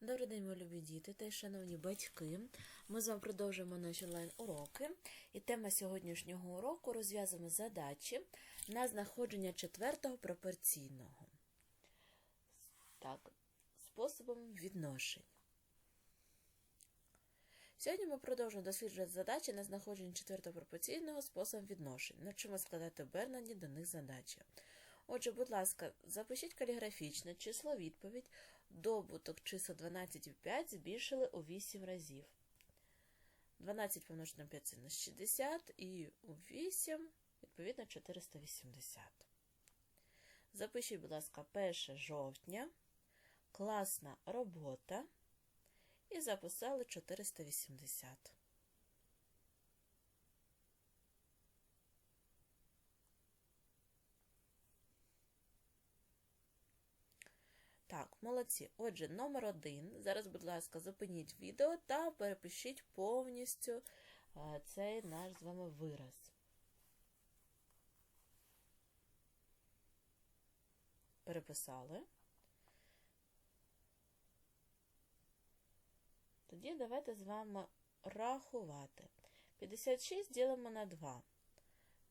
Добрий день, мої любі діти та шановні батьки. Ми з вами продовжуємо наші онлайн-уроки. І тема сьогоднішнього уроку розв'язуємо задачі на знаходження четвертого пропорційного. Так, способом відношень. Сьогодні ми продовжуємо досліджувати задачі на знаходження четвертого пропорційного способом відношень. Навчимо складати обернені до них задачі. Отже, будь ласка, запишіть каліграфічно число відповідь. Добуток чисел 12 і 5 збільшили у 8 разів. 12 помножити на 5 це на 60 і у 8, відповідно, 480. Запишіть, будь ласка, 1 жовтня, класна робота і записали 480. Так, молодці. Отже, номер один. Зараз, будь ласка, зупиніть відео та перепишіть повністю е, цей наш з вами вираз. Переписали. Тоді давайте з вами рахувати. 56 ділимо на 2.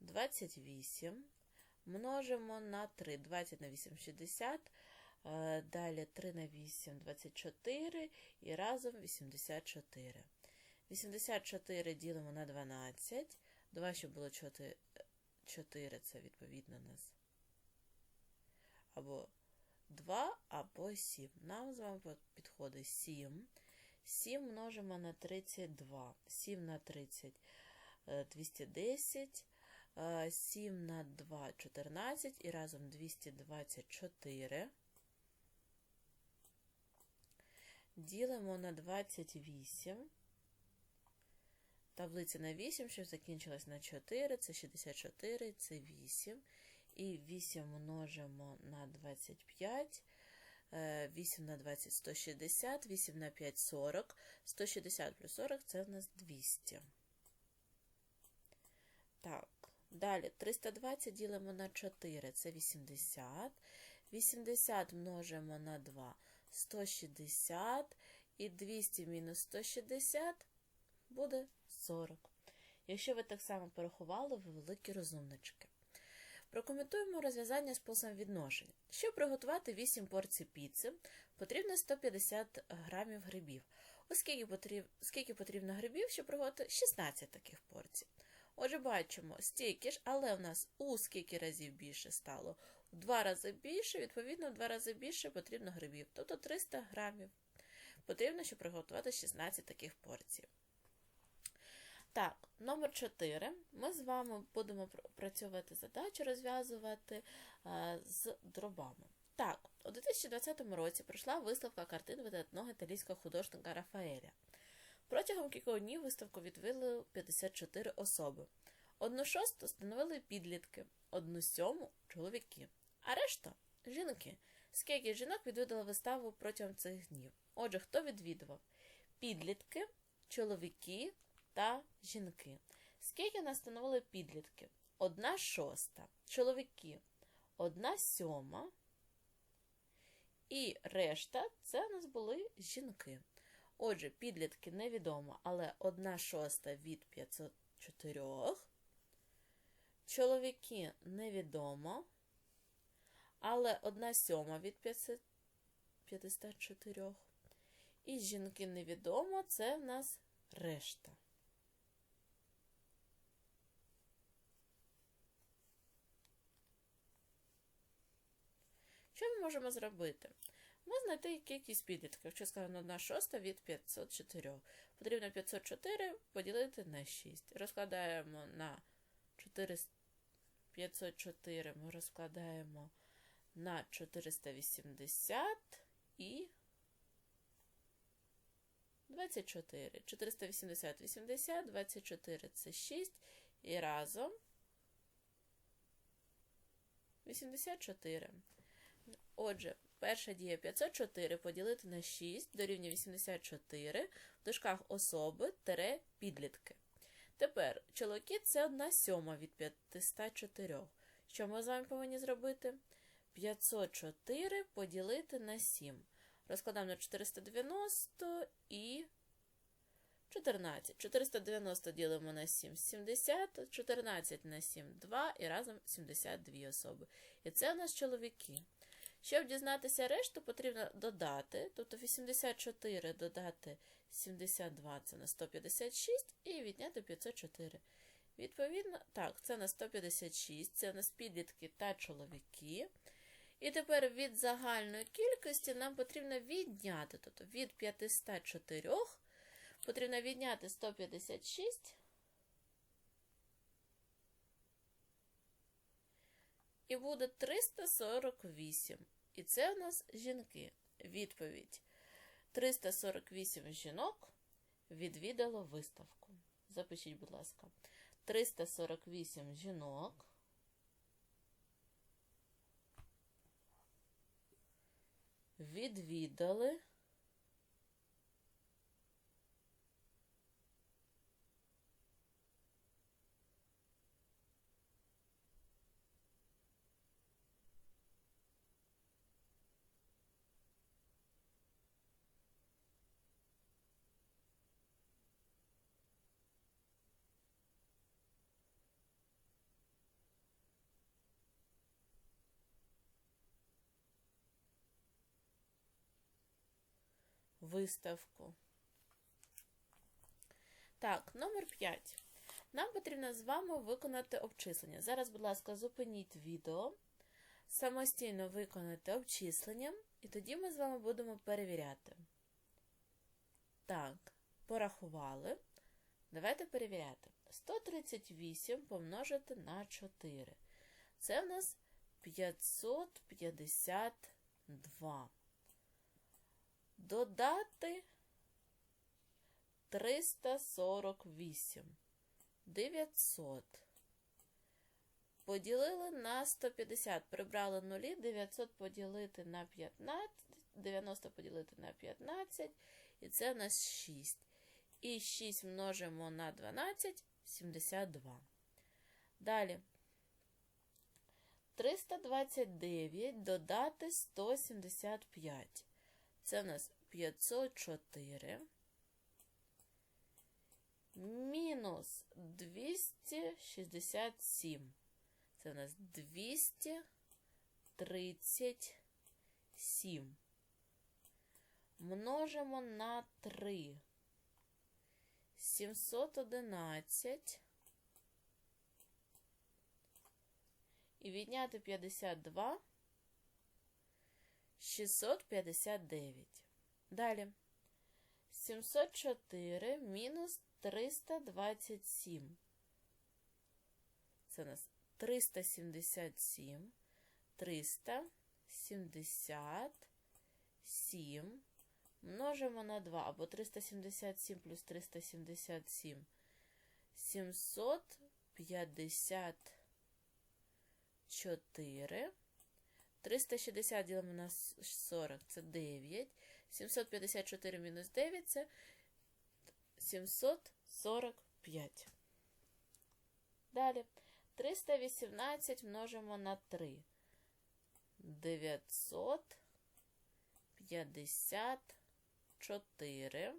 28. Множимо на 3. 20 на 8 – 60. Е, Далі 3 на 8 – 24 і разом 84. 84 ділимо на 12. 2, щоб було 4, 4 це відповідно нас. Або 2, або 7. Нам з вами підходить 7. 7 множимо на 32. 7 на 30 – 210. 7 на 2 – 14 і разом 224. Ділимо на 28. Таблиця на 8, що закінчилась на 4, це 64, це 8. І 8 множимо на 25. 8 на 20 – 160, 8 на 5 – 40. 160 плюс 40 – це в нас 200. Так, далі 320 ділимо на 4, це 80. 80 множимо на 2 – 160. І 200 мінус 160 буде 40. Якщо ви так само порахували, ви великі розумнички. Прокоментуємо розв'язання способом відношення. Щоб приготувати 8 порцій піци, потрібно 150 грамів грибів. Оскільки потрібно, скільки потрібно грибів, щоб приготувати 16 таких порцій. Отже, бачимо стільки ж, але у нас у скільки разів більше стало? У 2 рази більше, відповідно, в 2 рази більше потрібно грибів, тобто 300 грамів. Потрібно, щоб приготувати 16 таких порцій. Так, номер 4. Ми з вами будемо працювати задачу, розв'язувати е, з дробами. Так, у 2020 році пройшла виставка картин видатного італійського художника Рафаеля. Протягом кількох днів виставку відвели 54 особи. Одну шосту становили підлітки, одну сьому чоловіки, а решта жінки. Скільки жінок відвідали виставу протягом цих днів? Отже, хто відвідував? Підлітки, чоловіки та жінки. Скільки нас становили підлітки? Одна шоста. Чоловіки одна сьома. І решта це у нас були жінки. Отже, підлітки невідомо, але одна шоста від 504. Чоловіки невідомо, але одна сьома від 504. І жінки невідомо, це в нас решта. Що ми можемо зробити? Ми знайти кількість підлітків. Якщо скажемо 1 шоста від 504. Потрібно 504 поділити на 6. Розкладаємо на 4, 504 ми розкладаємо на 480 і 24. 480, 80, 24 це 6. І разом 84. Отже, перша дія 504 поділити на 6 дорівнює 84 в дужках особи тире підлітки. Тепер чоловіки це 1 сьома від 504. Що ми з вами повинні зробити? 504 поділити на 7. Розкладаємо на 490 і 14. 490 ділимо на 7 70, 14 на 7 2 і разом 72 особи. І це у нас чоловіки. Щоб дізнатися решту, потрібно додати, тобто 84 додати 72 це на 156 і відняти 504. Відповідно, так, це на 156, це у нас підлітки та чоловіки. І тепер від загальної кількості нам потрібно відняти, тобто від 504 потрібно відняти 156 і буде 348. І це у нас жінки. Відповідь. 348 жінок відвідало виставку. Запишіть, будь ласка. 348 жінок. Відвідали виставку. Так, номер 5. Нам потрібно з вами виконати обчислення. Зараз, будь ласка, зупиніть відео, самостійно виконати обчислення, і тоді ми з вами будемо перевіряти. Так, порахували. Давайте перевіряти. 138 помножити на 4. Це в нас 552. Додати 348. 900. Поділили на 150. Прибрали нулі. 900 поділити на 15. 90 поділити на 15. І це у нас 6. І 6 множимо на 12, 72. Далі. 329 додати 175. Це у нас 504 мінус 267. Це у нас 237. Множимо на 3. 711. І відняти 52. 659. Далі. 704 мінус 327. Це у нас 377. 377. Множимо на 2, або 377 плюс 377. 754. 360 ділимо на 40 це 9. 754 мінус 9 це 745. Далі 318 множимо на 3. 954.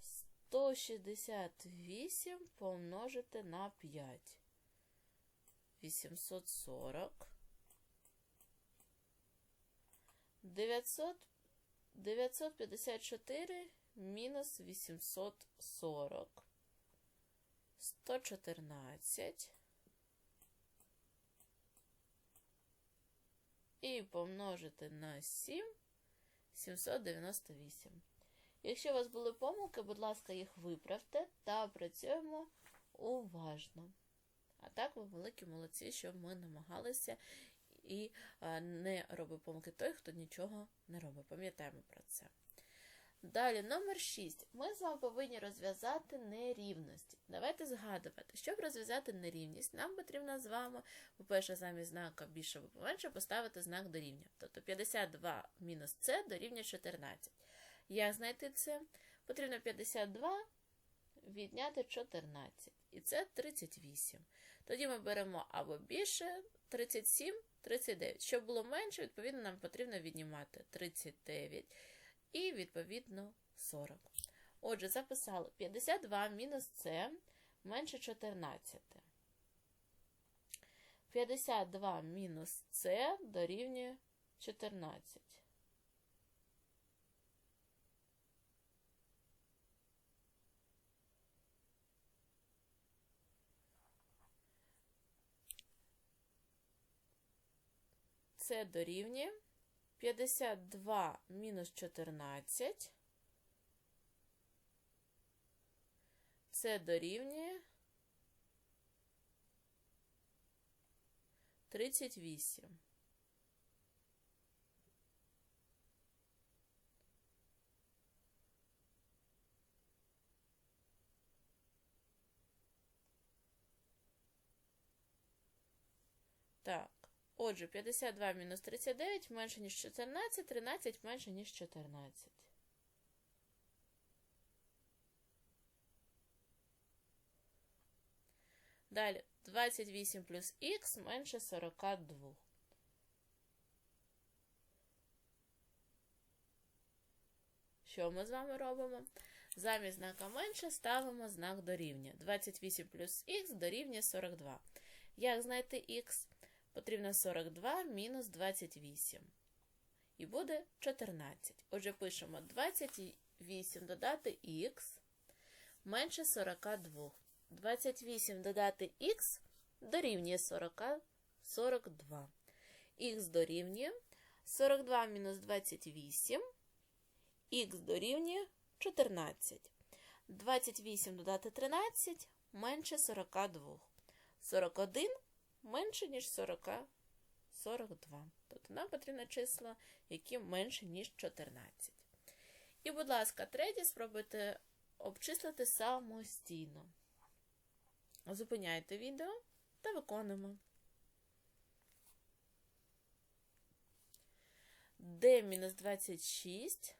168 помножити на 5. 840. 900, 954 мінус 840. 114. І помножити на 7 798. Якщо у вас були помилки, будь ласка, їх виправте та працюємо уважно. А так ви великі молодці, що ми намагалися і не робить помилки той, хто нічого не робить. Пам'ятаємо про це. Далі, номер 6. Ми з вами повинні розв'язати нерівності. Давайте згадувати, щоб розв'язати нерівність, нам потрібно з вами, по-перше, замість знака більше або поменше, поставити знак дорівнює. Тобто 52 мінус С дорівнює 14. Як знайти це? Потрібно 52 відняти 14. І це 38. Тоді ми беремо або більше 37, 39. Щоб було менше, відповідно, нам потрібно віднімати 39 і, відповідно, 40. Отже, записали 52 мінус С менше 14. 52 мінус С дорівнює 14. Це дорівнює 52 мінус 14. Це дорівнює 38. Так. Отже, 52 мінус 39 менше, ніж 14, 13 менше, ніж 14. Далі 28 плюс х менше 42. Що ми з вами робимо? Замість знака менше ставимо знак дорівнює. 28 плюс х дорівнює 42. Як знайти х? Потрібно 42 мінус 28. І буде 14. Отже, пишемо 28 додати х менше 42. 28 додати х дорівнює 40, 42. Х дорівнює 42 мінус 28, х дорівнює 14. 28 додати 13 менше 42. 41 менше, ніж 40, 42. Тобто нам потрібно числа, які менше, ніж 14. І, будь ласка, третє спробуйте обчислити самостійно. Зупиняйте відео та виконуємо. d мінус 26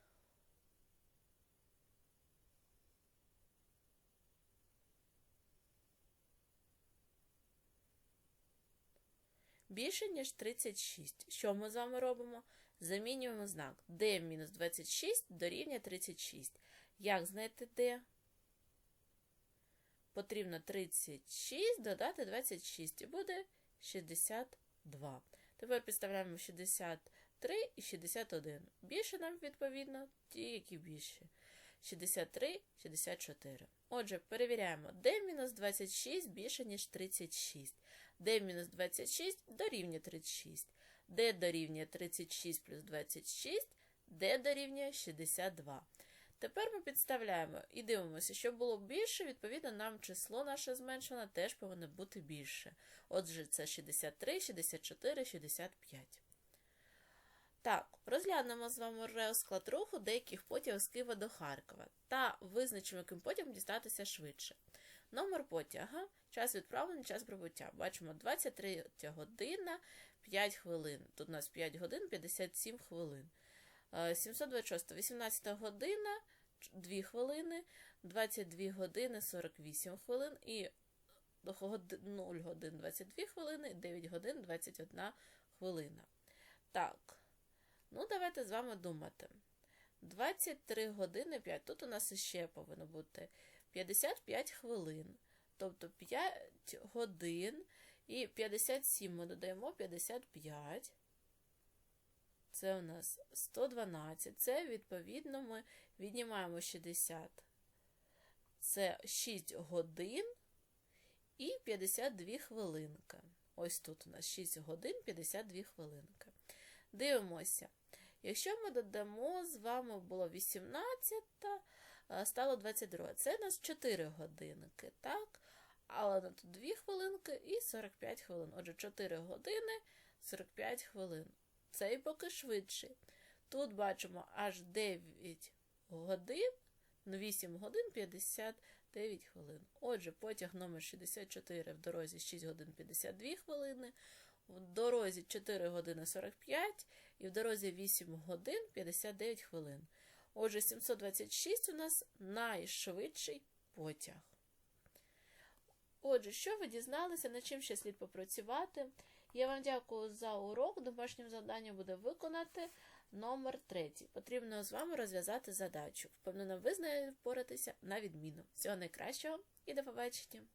більше, ніж 36. Що ми з вами робимо? Замінюємо знак d мінус 26 дорівнює 36. Як знайти d? Потрібно 36 додати 26 і буде 62. Тепер підставляємо 63 і 61. Більше нам, відповідно, ті, які більші. 63, 64. Отже, перевіряємо, d-26 більше, ніж 36. D-26 дорівнює 36. d дорівнює 36 плюс 26, d дорівнює 62. Тепер ми підставляємо і дивимося, що було більше, відповідно, нам число наше зменшене теж повинно бути більше. Отже, це 63, 64, 65. Так, розглянемо з вами розклад руху деяких потягів з Києва до Харкова та визначимо, яким потягом дістатися швидше. Номер потяга, час відправлення, час прибуття. Бачимо 23 година 5 хвилин. Тут у нас 5 годин 57 хвилин. 726, 18 година 2 хвилини, 22 години 48 хвилин і 0 годин 22 хвилини, 9 годин 21 хвилина. Так, ну давайте з вами думати. 23 години 5. Тут у нас ще повинно бути 55 хвилин. Тобто 5 годин і 57 ми додаємо 55. Це у нас 112. Це, відповідно, ми віднімаємо 60. Це 6 годин і 52 хвилинки. Ось тут у нас 6 годин 52 хвилинки. Дивимося. Якщо ми додамо, з вами було 18, стало 22. Це у нас 4 годинки, так? Але тут 2 хвилинки і 45 хвилин. Отже, 4 години 45 хвилин. Цей поки швидший. Тут бачимо аж 9 годин, 8 годин 59 хвилин. Отже, потяг номер 64 в дорозі 6 годин 52 хвилини, в дорозі 4 години 45 і в дорозі 8 годин 59 хвилин. Отже, 726 у нас найшвидший потяг. Отже, що ви дізналися, над чим ще слід попрацювати? Я вам дякую за урок. Домашнім завданням буде виконати номер третій. Потрібно з вами розв'язати задачу. Впевнена, ви з нею впоратеся на відміну. Всього найкращого і до побачення!